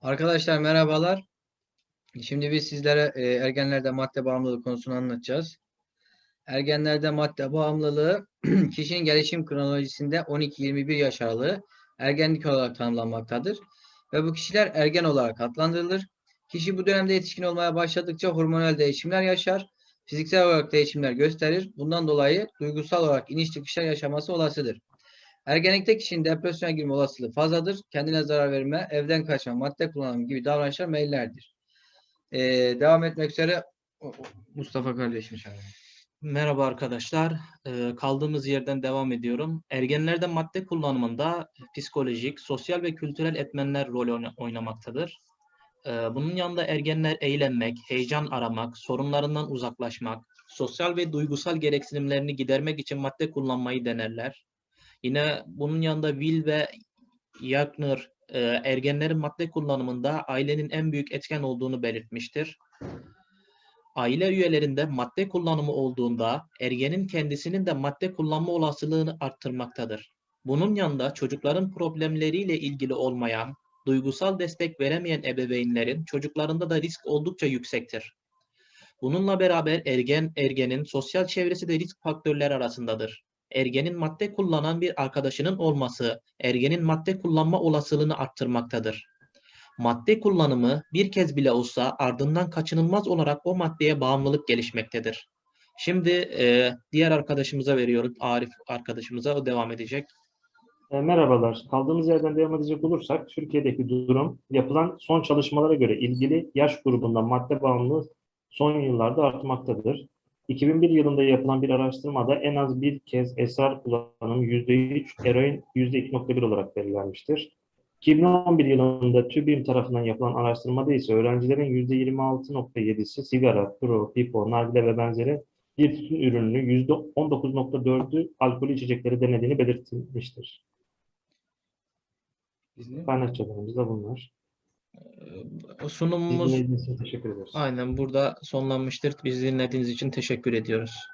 Arkadaşlar merhabalar. Şimdi biz sizlere e, ergenlerde madde bağımlılığı konusunu anlatacağız. Ergenlerde madde bağımlılığı kişinin gelişim kronolojisinde 12-21 yaş aralığı ergenlik olarak tanımlanmaktadır. Ve bu kişiler ergen olarak adlandırılır. Kişi bu dönemde yetişkin olmaya başladıkça hormonal değişimler yaşar. Fiziksel olarak değişimler gösterir. Bundan dolayı duygusal olarak iniş çıkışlar yaşaması olasıdır. Ergenlikte kişinin depresyona girme olasılığı fazladır. Kendine zarar verme, evden kaçma, madde kullanımı gibi davranışlar meyillerdir. Ee, devam etmek üzere Mustafa kardeşim çağırıyorum. Merhaba arkadaşlar. Ee, kaldığımız yerden devam ediyorum. Ergenlerde madde kullanımında psikolojik, sosyal ve kültürel etmenler rol oyna- oynamaktadır. Ee, bunun yanında ergenler eğlenmek, heyecan aramak, sorunlarından uzaklaşmak, sosyal ve duygusal gereksinimlerini gidermek için madde kullanmayı denerler. Yine bunun yanında Will ve Yagner e, ergenlerin madde kullanımında ailenin en büyük etken olduğunu belirtmiştir. Aile üyelerinde madde kullanımı olduğunda ergenin kendisinin de madde kullanma olasılığını arttırmaktadır. Bunun yanında çocukların problemleriyle ilgili olmayan, duygusal destek veremeyen ebeveynlerin çocuklarında da risk oldukça yüksektir. Bununla beraber ergen ergenin sosyal çevresi de risk faktörleri arasındadır. Ergenin madde kullanan bir arkadaşının olması ergenin madde kullanma olasılığını arttırmaktadır. Madde kullanımı bir kez bile olsa ardından kaçınılmaz olarak o maddeye bağımlılık gelişmektedir. Şimdi e, diğer arkadaşımıza veriyorum. Arif arkadaşımıza o devam edecek. E, Merhabalar. Kaldığımız yerden devam edecek olursak, Türkiye'deki durum, yapılan son çalışmalara göre ilgili yaş grubunda madde bağımlılığı son yıllarda artmaktadır. 2001 yılında yapılan bir araştırmada en az bir kez esrar kullanımı %3, eroin %2.1 olarak belirlenmiştir. 2011 yılında TÜBİM tarafından yapılan araştırmada ise öğrencilerin %26.7'si sigara, puro, pipo, nargile ve benzeri bir tütün ürününü %19.4'ü alkol içecekleri denediğini belirtilmiştir. Kaynakçalarımız da bunlar. Sunumumuz aynen burada sonlanmıştır. Bizi dinlediğiniz için teşekkür ediyoruz.